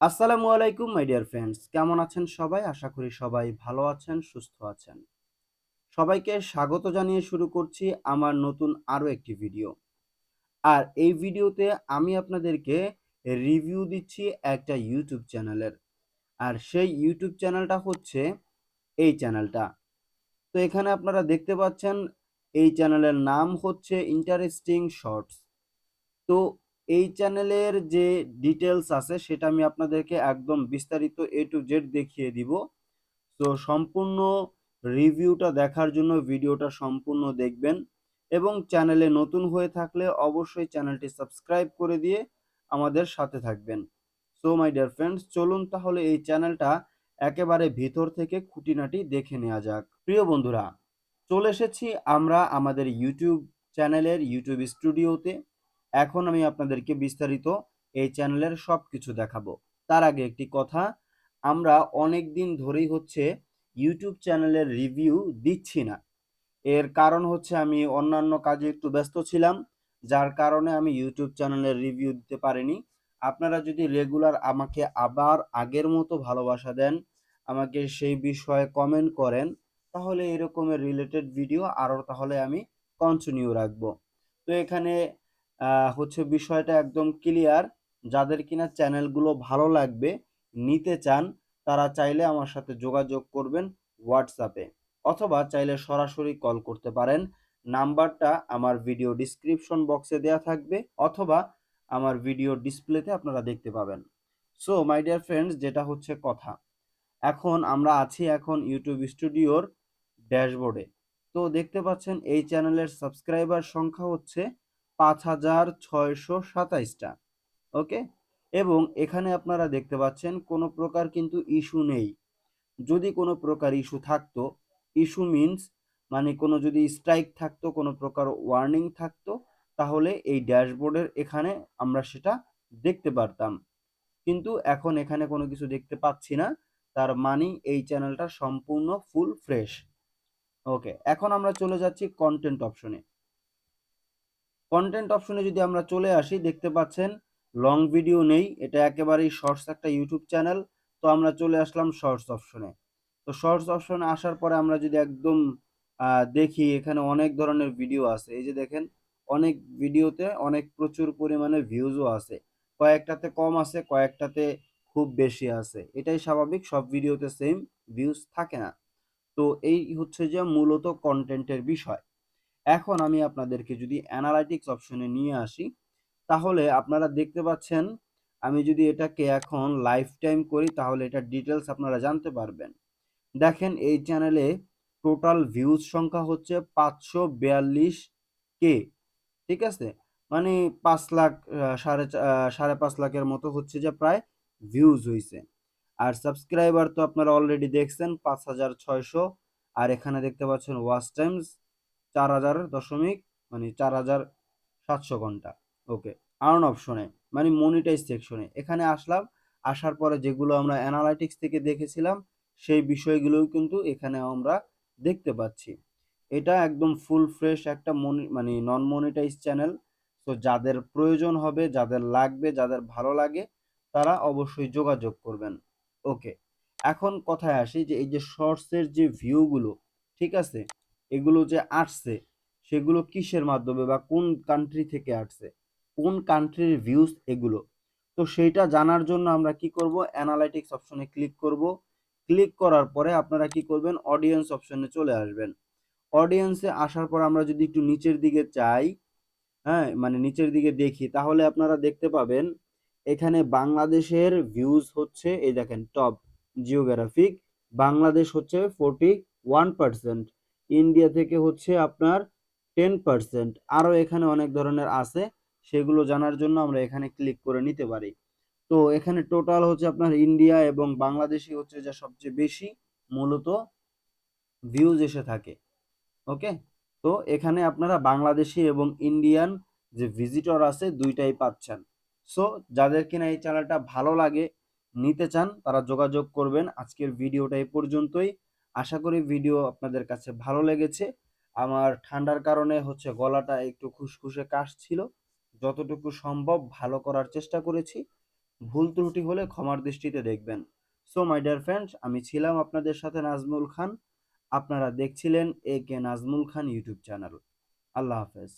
আসসালামু আলাইকুম my dear friends কেমন আছেন সবাই? আশা করি সবাই ভালো আছেন, সুস্থ আছেন। সবাইকে স্বাগত জানিয়ে শুরু করছি আমার নতুন আরও একটি ভিডিও আর এই ভিডিওতে আমি আপনাদেরকে রিভিউ দিচ্ছি একটা ইউটিউব চ্যানেলের আর সেই ইউটিউব চ্যানেলটা হচ্ছে এই চ্যানেলটা তো এখানে আপনারা দেখতে পাচ্ছেন, এই চ্যানেলের নাম হচ্ছে ইন্টারেস্টিং শর্টস তো এই চ্যানেলের যে ডিটেলস আছে, সেটা আমি আপনাদেরকে একদম বিস্তারিত এ টু জেড দেখিয়ে দিব। তো সম্পূর্ণ রিভিউটা দেখার জন্য ভিডিওটা সম্পূর্ণ দেখবেন এবং চ্যানেলে নতুন হয়ে থাকলে অবশ্যই চ্যানেলটি সাবস্ক্রাইব করে দিয়ে আমাদের সাথে থাকবেন। সো মাই ডিয়ার ফ্রেন্ডস চলুন তাহলে এই চ্যানেলটা একেবারে ভিতর থেকে খুঁটিনাটি দেখে নেওয়া যাক। প্রিয় বন্ধুরা, চলে এসেছি আমরা আমাদের ইউটিউব চ্যানেলের ইউটিউব স্টুডিওতে এখন আমি আপনাদেরকে বিস্তারিত এই চ্যানেলের সব কিছু দেখাবো। তার আগে একটি কথা, আমরা অনেক দিন ধরেই হচ্ছে ইউটিউব চ্যানেলের রিভিউ দিচ্ছি না। এর কারণ হচ্ছে আমি অন্যান্য কাজে একটু ব্যস্ত ছিলাম, যার কারণে আমি ইউটিউব চ্যানেলের রিভিউ দিতে পারিনি। আপনারা যদি রেগুলার আমাকে আবার আগের মতো ভালোবাসা দেন, আমাকে সেই বিষয়ে কমেন্ট করেন, তাহলে এরকমের রিলেটেড ভিডিও আরও তাহলে আমি কন্টিনিউ রাখব। তো এখানে হচ্ছে বিষয়টা একদম ক্লিয়ার যাদের কিনা চ্যানেলগুলো ভালো লাগবে, নিতে চান, তারা চাইলে আমার সাথে যোগাযোগ করবেন হোয়াটসঅ্যাপে অথবা চাইলে সরাসরি কল করতে পারেন। নাম্বারটা আমার ভিডিও ডিসক্রিপশন বক্সে দেওয়া থাকবে, অথবা আমার ভিডিও ডিসপ্লেতে আপনারা দেখতে পাবেন। সো মাই ডিয়ার ফ্রেন্ডস যেটা হচ্ছে কথা, এখন আমরা আছি এখন ইউটিউব স্টুডিওর ড্যাশবোর্ডে তো দেখতে পাচ্ছেন, এই চ্যানেলের সাবস্ক্রাইবার সংখ্যা হচ্ছে পাঁচ হাজার ছয়শো সাতাইশটা। ওকে? এবং এখানে আপনারা দেখতে পাচ্ছেন কোনো প্রকার কিন্তু ইস্যু নেই। যদি কোনো প্রকার ইস্যু থাকতো, ইস্যু মিনস মানে কোনো যদি স্ট্রাইক থাকতো, কোনো প্রকার ওয়ার্নিং থাকতো, তাহলে এই ড্যাশবোর্ডের এখানে আমরা সেটা দেখতে পারতাম। কিন্তু এখন এখানে কোনো কিছু দেখতে পাচ্ছি না। তার মানে এই চ্যানেলটা সম্পূর্ণ ফুল ফ্রেশ ওকে, এখন আমরা চলে যাচ্ছি কন্টেন্ট অপশনে কন্টেন্ট অপশনে যদি আমরা চলে আসি, দেখতে পাচ্ছেন লং ভিডিও নেই। এটা একেবারেই শর্টস একটা ইউটিউব চ্যানেল তো আমরা চলে আসলাম শর্টস অপশনে তো শর্টস অপশনে আসার পরে আমরা যদি একদম দেখি এখানে অনেক ধরনের ভিডিও আছে। এই যে দেখেন, অনেক ভিডিওতে অনেক প্রচুর পরিমাণে ভিউজও আছে। কয়েকটাতে কম আছে, কয়েকটাতে খুব বেশি আছে। এটাই স্বাভাবিক, সব ভিডিওতে সেম ভিউজ থাকে না। তো এই হচ্ছে যে মূলত কন্টেন্টের বিষয়। এখন আমি আপনাদেরকে যদি অ্যানালাইটিক্স অপশনে নিয়ে আসি, তাহলে আপনারা দেখতে পাচ্ছেন, আমি যদি এটাকে এখন লাইফ টাইম করি, তাহলে এটার ডিটেলস আপনারা জানতে পারবেন। দেখেন, এই চ্যানেলে টোটাল ভিউজ সংখ্যা হচ্ছে পাঁচশো বিয়াল্লিশ কে, ঠিক আছে? মানে পাঁচ লাখ সাড়ে সাড়ে পাঁচ লাখের মতো হচ্ছে যে প্রায় ভিউজ হয়েছে আর সাবস্ক্রাইবার তো আপনারা অলরেডি দেখছেন, পাঁচ হাজার ছয়শো, আর এখানে দেখতে পাচ্ছেন ওয়াচ টাইমস চার হাজার দশমিক মানে চার হাজার সাতশো ঘণ্টা। ওকে আর্ন অপশনে মানে মনিটাইজ সেকশনে এখানে আসলাম, আসার পরে যেগুলো আমরা অ্যানালাইটিক্স থেকে দেখেছিলাম, সেই বিষয়গুলোও কিন্তু এখানে আমরা দেখতে পাচ্ছি। এটা একদম ফুল ফ্রেশ একটা মনি মানে নন মনিটাইজ চ্যানেল তো যাদের প্রয়োজন হবে, যাদের লাগবে, যাদের ভালো লাগে, তারা অবশ্যই যোগাযোগ করবেন। ওকে এখন কথায় আসি যে, এই যে শর্টসের যে ভিউগুলো ঠিক আছে? এগুলো যে আসছে, সেগুলো কিসের মাধ্যমে বা কোন কান্ট্রি থেকে আসছে? কোন কান্ট্রির ভিউজ এগুলো? তো সেইটা জানার জন্য আমরা কি করব? অ্যানালাইটিক্স অপশনে ক্লিক করব। ক্লিক করার পরে আপনারা কি করবেন? অডিয়েন্স অপশনে চলে আসবেন। অডিয়েন্সে আসার পর আমরা যদি একটু নিচের দিকে চাই হ্যাঁ মানে নিচের দিকে দেখি, তাহলে আপনারা দেখতে পাবেন, এখানে বাংলাদেশের ভিউজ হচ্ছে, এই দেখেন টপ জিওগ্রাফিক বাংলাদেশ হচ্ছে ফোরটি ওয়ান পার্সেন্ট ইন্ডিয়া থেকে হচ্ছে আপনার টেন পার্সেন্ট আরও এখানে অনেক ধরনের আছে, সেগুলো জানার জন্য আমরা এখানে ক্লিক করে নিতে পারি। তো এখানে টোটাল হচ্ছে আপনার ইন্ডিয়া এবং বাংলাদেশই হচ্ছে যা সবচেয়ে বেশি, মূলত ভিউজ এসে থাকে। ওকে তো এখানে আপনারা বাংলাদেশি এবং ইন্ডিয়ান যে ভিজিটর আছে, দুইটাই পাচ্ছেন। সো যাদের কিনা এই চ্যানেলটা ভালো লাগে, নিতে চান, তারা যোগাযোগ করবেন। আজকের ভিডিওটা এই পর্যন্তই। আশা করি ভিডিও আপনাদের কাছে ভালো লেগেছে। আমার ঠান্ডার কারণে হচ্ছে গলাটা একটু খুসখুসে কাশছিল। যতটুকু সম্ভব ভালো করার চেষ্টা করেছি। ভুল ত্রুটি হলে ক্ষমার দৃষ্টিতে দেখবেন। সো মাই ডিয়ার ফ্রেন্ডস আমি ছিলাম আপনাদের সাথে নাজমুল খান। আপনারা দেখছিলেন A K Nazmul Khan YouTube channel আল্লাহ হাফেজ।